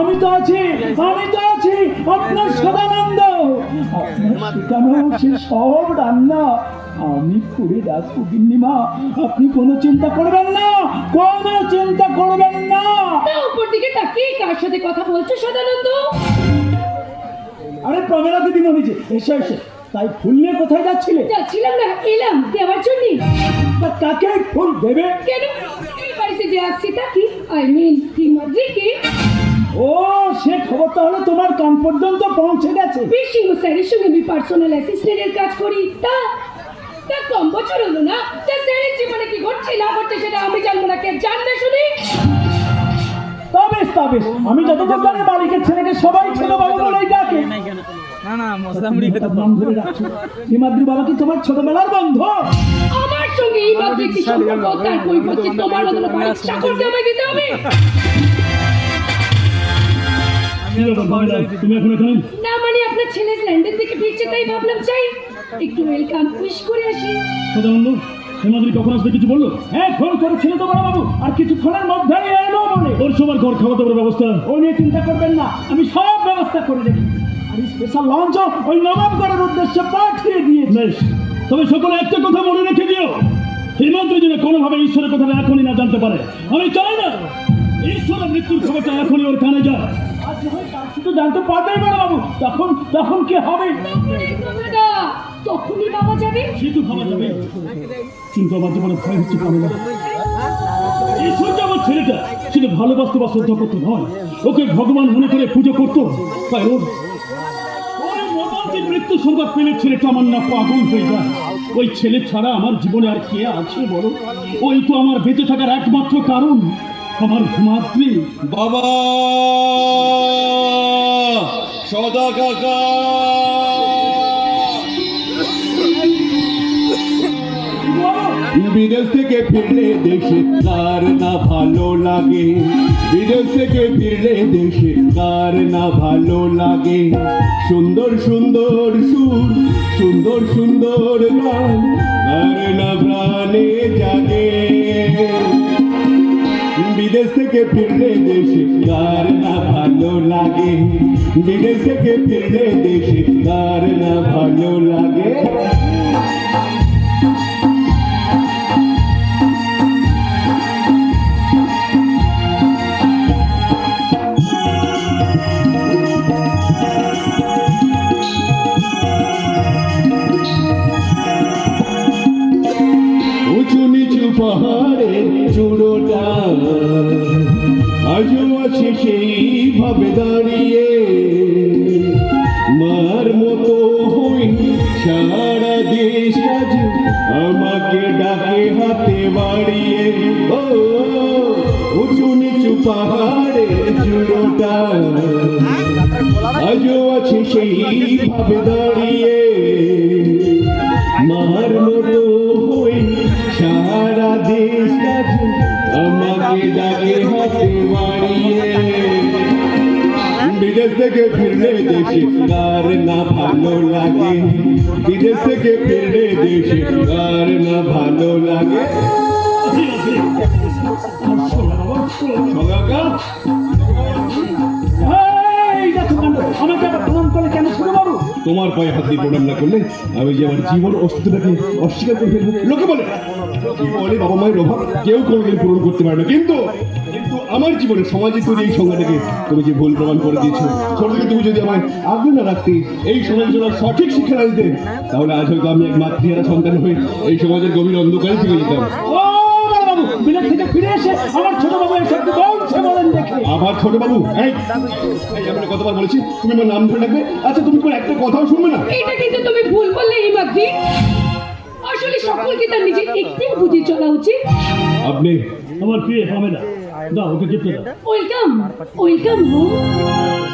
আমি তো আছি আমি তো আছি আপনার সদানন্দ। সে সব রান্না আমি করে রাখব গিন্নিমা আপনি কোনো চিন্তা করবেন না কোনো চিন্তা করবেন না। উপর দিকে তাকিয়ে কার সাথে কথা বলছো সদানন্দ? আরে প্রমেলা দিদি মনিজি এসো এসো। তাই ফুল নিয়ে কোথায় যাচ্ছিলে? যাচ্ছিলাম না এলাম দেওয়ার জন্য। তা কাকে ফুল দেবে? কেন? বাড়িতে যে আসছি তা কি? আই মিন হিমাদ্রিকে ও সে খবর তাহলে তোমার কান পর্যন্ত পৌঁছে গেছে। সিংহ স্যারের সঙ্গে আমি পার্সোনাল অ্যাসিস্ট্যান্টের কাজ করি। তা তা কম বছর হলো না? তা স্যারের জীবনে কি ঘটছে না ঘটছে সেটা আমি জানব না। কে জানবে শুনি? তবে তবে আমি যতক্ষণ জানি মালিকের ছেলেকে সবাই ছিল বাবা বলেই ডাকে। না না মশলা মুড়ি খেতে নাম ধরে রাখছো। হিমাদ্রি বাবা কি তোমার ছোটবেলার বন্ধু? আমার সঙ্গে এই মাত্র কি সম্পর্ক? তার পরিবর্তে তোমার মতন বাড়ির চাকরকে আমায় দিতে হবে? কি ব্যাপার, তুমি এখন এখানে? না মানে আপনার ছেলে ল্যান্ডের দিকে ফিরছে তাই ভাবলাম চাই একটু ওয়েলকাম উইশ করে আসি। সদানন্দ হিমাদ্রি কখন আসবে কিছু বলল? হ্যাঁ ফোন করেছিল তো বড় বাবু আর কিছুক্ষণের মধ্যে এলো বলে। ওর সবার ঘর খাওয়া দাওয়ার ব্যবস্থা? ও নিয়ে চিন্তা করবেন না আমি সব ব্যবস্থা করে রেখেছি আর স্পেশাল লঞ্চ ওই নবাবগড়ের উদ্দেশ্যে পাঠিয়ে দিয়েছি। বেশ তবে সকলে একটা কথা মনে রেখে দিও। হিমাদ্রি যেন কোনোভাবে ঈশ্বরের কথাটা এখনই না জানতে পারে। আমি চাই না ঈশ্বরের মৃত্যুর খবরটা এখনই ওর কানে যায়। তার শুধু জানতে পারবেই বাবু তখন তখন কি হবে? তখনই বাবা যাবে। সে তো ভাবা যাবে। কিন্তু আমার জীবনে ভয় হচ্ছে পারে না এই সূর্য আমার ছেলেটা শুধু ভালোবাসতে বা শ্রদ্ধা করতে নয়। ওকে ভগবান মনে করে পুজো করতো। তাই ওর মৃত্যু সংবাদ পেলে ছেলেটা আমার না পাগল হয়ে যায়। ওই ছেলে ছাড়া আমার জীবনে আর কে আছে বলো? ওই তো আমার বেঁচে থাকার একমাত্র কারণ। আমার মাতৃ বাবা! সদা কাকা! বিদেশ থেকে ফিরলে দেশে কার না ভালো লাগে? বিদেশ থেকে ফিরলে দেশে কার না ভালো লাগে? সুন্দর সুন্দর সুর সুন্দর সুন্দর গান কার না প্রাণে জাগে? বিদেশ থেকে ফিরলে দেশে কার না ভালো লাগে। বিদেশ থেকে ফিরলে দেশে কার না ভালো লাগে। সেইভাবে দাঁড়িয়ে মার মতো হই সারা দেশ আজ আমাকে ডাকে হাতে বাড়িয়ে। ও, উঁচু নিচু পাহাড়ের চূড়োটা আজও আছে সেইভাবে দাঁড়িয়ে মার মতো হই সারা দেশ কাছে আমাকে ডাকে থেকে ফিরলে দেশে কার না ভালো লাগে। বিদেশ থেকে ফিরলে দেশে কার না ভালো লাগে। সগাকা এই দেখো কাণ্ড, আমাকে আবার প্রণাম করে কেন শুরু বাবু? তোমার পায়ে হাত দিয়ে প্রণাম না করলে আমি যে আমার জীবন অস্তিত্বটাকে অস্বীকার করে ফেলব। লোকে বলে বাবা মায়ের অভাব? কেউ কোনোদিন পূরণ করতে পারে না। কিন্তু আমার জীবনে সমাজে তৈরি এই সংজ্ঞাটাকে তুমি যে ভুল প্রমাণ করে দিয়েছ ছোট থেকে তুমি যদি আমায় আগ্রহ না রাখতে এই সমাজের জন্য সঠিক শিক্ষা না দিতে তাহলে আজ হয়তো আমি এক মাতৃহারা সন্তান হয়ে এই সমাজের গভীর অন্ধকারে থেকে যেতাম। ও বড় বাবু বিলেত থেকে ফিরে এসে আমার ছোট বাবু বলছে বলেন দেখে। আবার ছোট বাবু? এই এই, আমি কতবার বলেছি তুমি আমার নাম ধরে রাখবে? আচ্ছা তুমি কোনো একটা কথাও শুনবে না? এটা কিন্তু তুমি ভুল বললে হিমাদ্রি আসলে সকলকে তার নিজের একদিন বুঝে চলা উচিত। আপনি আমার প্রিয় হবে না দাও ওকে গিফট দাও। Welcome welcome home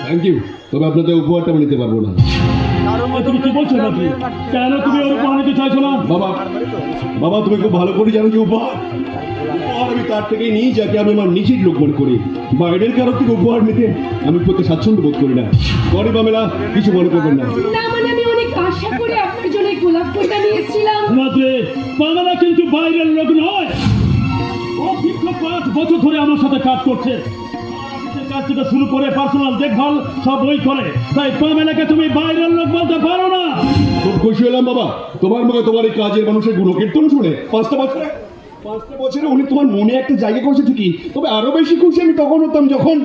thank you তবে আপনাদের উপহারটা আমি নিতে পারব না। তুমি কি বলছো বাপি কেন তুমি ওর উপহার নিতে চাইছো না? বাবা বাবা তুমি খুব ভালো করে জানো যে উপহার উপহার আমি তার থেকেই নিই যাকে আমি আমার নিজের লোক মনে করি। বাইরের কারোর থেকে উপহার নিতে আমি করতে স্বাচ্ছন্দ্য বোধ করি না। গরিব আমেলা কিছু মনে করবেন না। না মানে আমি অনেক আশা করে আপনার জন্য গোলাপ ফুলটা নিয়ে এসেছিলাম। কিন্তু বাইরের লোক নয়। ও পাঁচ বছর ধরে আমার সাথে কাজ করছে। কাজ থেকে শুরু করে পার্সোনাল দেখভাল সব ওই করে। তাই পামেলাকে তুমি বাইরের লোক বলতে পারো না। খুব খুশি হলাম বাবা। তোমার মুখে তোমার এই কাজের মানুষের গুণকীর্তন শুনে পাঁচটা বছরে পাঁচটা বছরে উনি তোমার মনে একটা জায়গা করেছে ঠিকই। তবে আরও বেশি খুশি আমি তখন হতাম যখন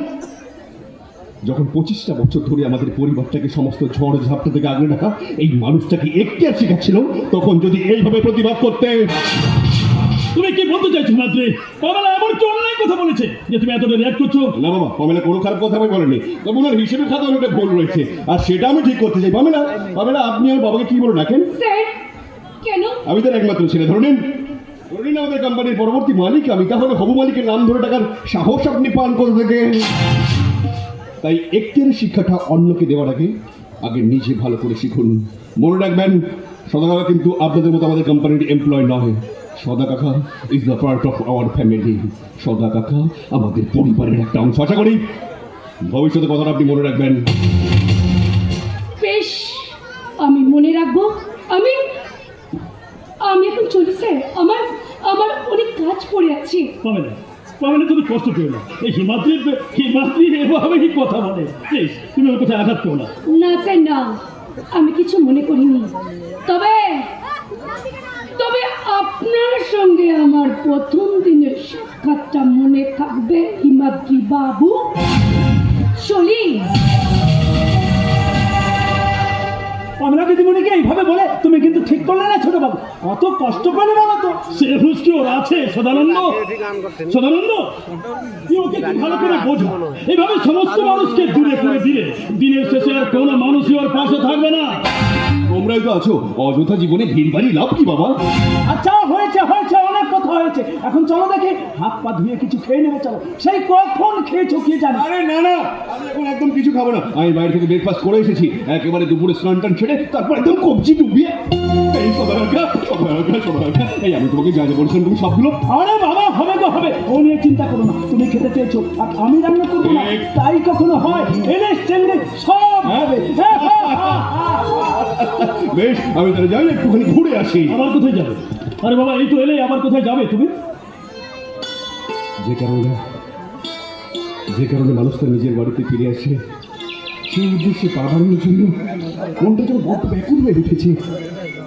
যখন পঁচিশটা বছর ধরে আমাদের পরিবারটাকে সমস্ত ঝড় ঝাপটা থেকে আগলে রাখা এই মানুষটাকে একটি আর শেখাচ্ছিল, তখন যদি এইভাবে প্রতিবাদ করতে তুমি কি বলতে চাইছো মাদ্রি? পামেলা এমন কি অন্যায় কথা বলেছে যে তুমি এতটা রিয়াক্ট করছ? না বাবা পামেলা কোনো খারাপ কথা আমি বলেনি। তবে ওনার হিসেবে খাতা অনেকটা ভুল রয়েছে। আর সেটা আমি ঠিক করতে চাই। পামেলা পামেলা আপনি আমার বাবাকে কি বলে রাখেন স্যার কেন? আমি তার একমাত্র ছেলে ধরে নিন। ধরে নিন আমাদের কোম্পানির পরবর্তী মালিক আমি তাহলে হবু মালিকের নাম ধরে টাকার সাহস আপনি পান করে থেকে? তাই একটির শিক্ষাটা অন্যকে দেওয়ার আগে আগে নিজে ভালো করে শিখুন। মনে রাখবেন সদা কিন্তু আপনাদের মতো আমাদের কোম্পানির এমপ্লয় নয় সদা কাকা is the part of our family Sada কাকা আমাদের পরিবারের একটা অংশ। আশা করি ভবিষ্যতে কথাটা আপনি মনে রাখবেন। বেশ আমি মনে রাখব। আমি আমি এখন চলি স্যার। আমার আমার অনেক কাজ পড়ে আছে। পামেলা পামেলা তুমি কষ্ট পেও না। এই হিমাদ্রির হিমাদ্রি এভাবেই কথা বলে। প্লিজ তুমি ওর কোথায় আঘাত করো না। না স্যার না। আমি কিছু মনে করিনি। তবে তবে আপনার সঙ্গে আমার প্রথম দিনের সাক্ষাৎটা মনে থাকবে হিমাদ্রি বাবু। চলি পামেলা দিদিমণিকে এইভাবে বলে তুমি কিন্তু ঠিক করলে না ছোট বাবু অত কষ্ট পেলে বাবা তো। সে হুস কি ওর আছে সদানন্দ? সদানন্দ? ওকে ভালো করে বোঝো। এইভাবে সমস্ত মানুষকে দূরে করে দিলে দিনের শেষে আর কোনো মানুষই ওর পাশে থাকবে না। তোমরাই তো আছো। অযথা জীবনে ভিড় বাড়ি লাভ কি বাবা? আচ্ছা হয়েছে হয়েছে অনেক কথা হয়েছে। এখন চলো দেখি হাত পা ধুয়ে কিছু খেয়ে নেবে চলো। সেই কখন খেয়েছো কে জানে? আরে না না আমি এখন একদম কিছু খাব না। আমি বাইরে থেকে ব্রেকফাস্ট করে এসেছি। একেবারে দুপুরে স্নান টান ছেড়ে তারপর একদম কবজি ডুবিয়ে এই সবাইকা সবাইকা সবাইকা এই আমি তোমাকে যা যা বলছিলাম তুমি সবগুলো আরে বাবা হবে। তো হবে ও নিয়ে চিন্তা করো না তুমি খেতে চেয়েছো আর আমি রান্না করব না। তাই কখনো হয়? ইলিশ চিংড়ি সব হবে হ্যাঁ, হ্যাঁ। বেশ। আমি তাহলে যাই একটুখানি ঘুরে আসি। আবার কোথায় যাবে? আরে বাবা এই তো এলে আবার কোথায় যাবে তুমি? যে কারণে যে কারণে মানুষ তার নিজের বাড়িতে ফিরে আসে সেই উদ্দেশ্যে পা বাড়ানোর জন্য মনটা যেন বড্ড ব্যাকুল হয়ে উঠেছে।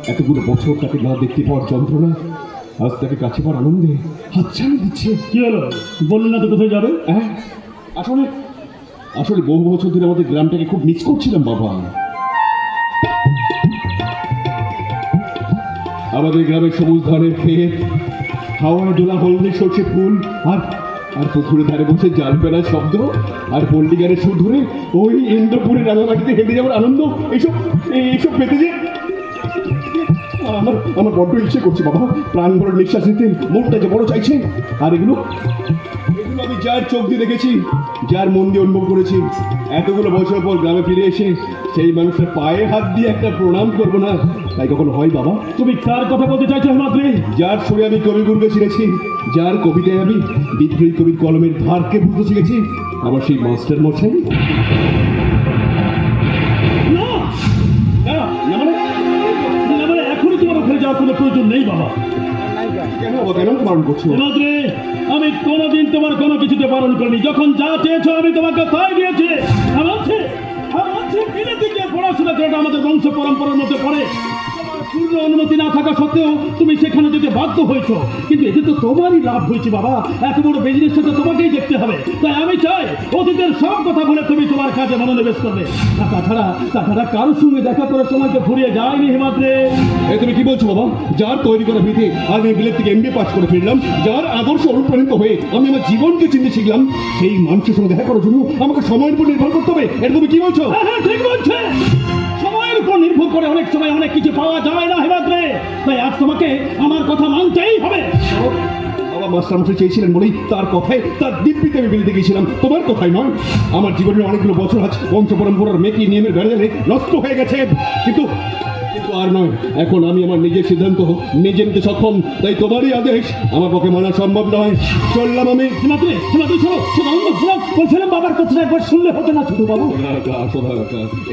এতগুলো বছর তাকে না দেখতে পাওয়ার যন্ত্রণা আজ তাকে কাছে পাওয়ার আনন্দে হাতছানি দিচ্ছে। কি হলো? বললে না তো কোথায় যাবে? হ্যাঁ আসলে আসলে বহু বছর ধরে আমাদের গ্রামটাকে খুব মিস করছিলাম বাবা। আমাদের গ্রামের সবুজ ধানের ক্ষেত হাওয়ায় দোলা হলদে সর্ষে ফুল আর আর পুকুরের ধারে বসে জাল ফেলার শব্দ আর পল্লী গানের সুর ধরে ওই ইন্দ্রপুরের রাঙামাটিতে হেঁটে যাওয়ার আনন্দ এইসব এইসব পেতে যে আমার আমার বড্ড ইচ্ছে করছে, বাবা। প্রাণ ভরে নিঃশ্বাস নিতে। মনটা যে বড় চাইছে। আর এগুলো এগুলো আমি যার চোখ দিয়ে দেখেছি, যার মন দিয়ে অনুভব করেছি, এতগুলো বছর পর গ্রামে ফিরে এসে সেই মানুষের পায়ে হাত দিয়ে একটা প্রণাম করব না, তাই কখনো হয়, বাবা? তুমি কার কথা বলতে চাইছো, হিমাদ্রি? যার সুরে আমি কবিগুরুকে চিনেছি, যার কবিতায় আমি বিদ্রোহী কবির কলমের ধারকে বুঝতে শিখেছি, আমার সেই মাস্টার মশাই প্রয়োজন নেই বাবা। কেন কেন বারণ করছ? হিমাদ্রি আমি কোনোদিন তোমার কোনো কিছুতে বারণ করিনি। যখন যা চেয়েছো আমি তোমাকে তাই দিয়েছি। আমার পড়াশোনা করাটা আমাদের বংশ পরম্পরার মধ্যে পড়ে। পূর্ণ অনুমতি না থাকা সত্ত্বেও তুমি সেখানে যেতে বাধ্য হয়েছো। কিন্তু এতে তো তোমারই লাভ হয়েছে বাবা। এত বড় বিজনেসটা তো তোমাকেই দেখতে হবে। তাই আমি চাই অতীতের সব কথা বলে তুমি তোমার কাজে মনোনিবেশ করবে। আর তাছাড়া তাছাড়া কারোর সঙ্গে দেখা করার সময় তো ফুরিয়ে যায়নি হিমাদ্রি এ তুমি কি বলছো বাবা? যার তৈরি করা ভিতে আমি বিলেত থেকে এমবিএ পাস করে ফিরলাম। যার আদর্শ অনুপ্রাণিত হয়ে আমি আমার জীবনকে চিনতে শিখলাম সেই মানুষের সঙ্গে দেখা করার জন্য আমাকে সময়ের উপর নির্ভর করতে হবে। এটা তুমি কি বলছো? হ্যাঁ হ্যাঁ, ঠিক বলছে। করে অনেক সময় অনেক কিছু পাওয়া যায় না হেমাদ্রে তাই আজ তোমাকে আমার কথা মানতেই হবে। বাবা মাস্টার মশাই চেয়েছিলেন বলেই তার কথায়, তার দিব্যিতে আমি বেরিয়ে তোমার কথাই নয়। আমার জীবনের অনেকগুলো বছর আছে বংশ পরম্পরার মেকি নিয়মের বেড়ে নষ্ট হয়ে গেছে। কিন্তু কিন্তু আর নয় এখন আমি আমার নিজের সিদ্ধান্ত নিজে নিতে সক্ষম তাই তোমারই আদেশ। আমার পক্ষে মানা সম্ভব নয়। চললাম আমি। বলছিলাম বাবার কথাটা একবার শুনলে হতো না ছোট বাবু।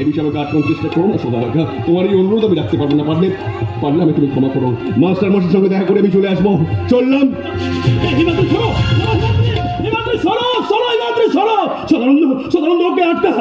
এ বিষয়ে আমাকে আটকানোর চেষ্টা করো না সোধারাকা তোমার এই অনুরোধ আমি রাখতে পারব না। পারলে পারলে আমি তুমি ক্ষমা করো। মাস্টার মাসের সঙ্গে দেখা করে আমি চলে আসব। চললাম। শোনো হিমাদ্রি শোনো সদানন্দ সদানন্দ ওকে আটকা।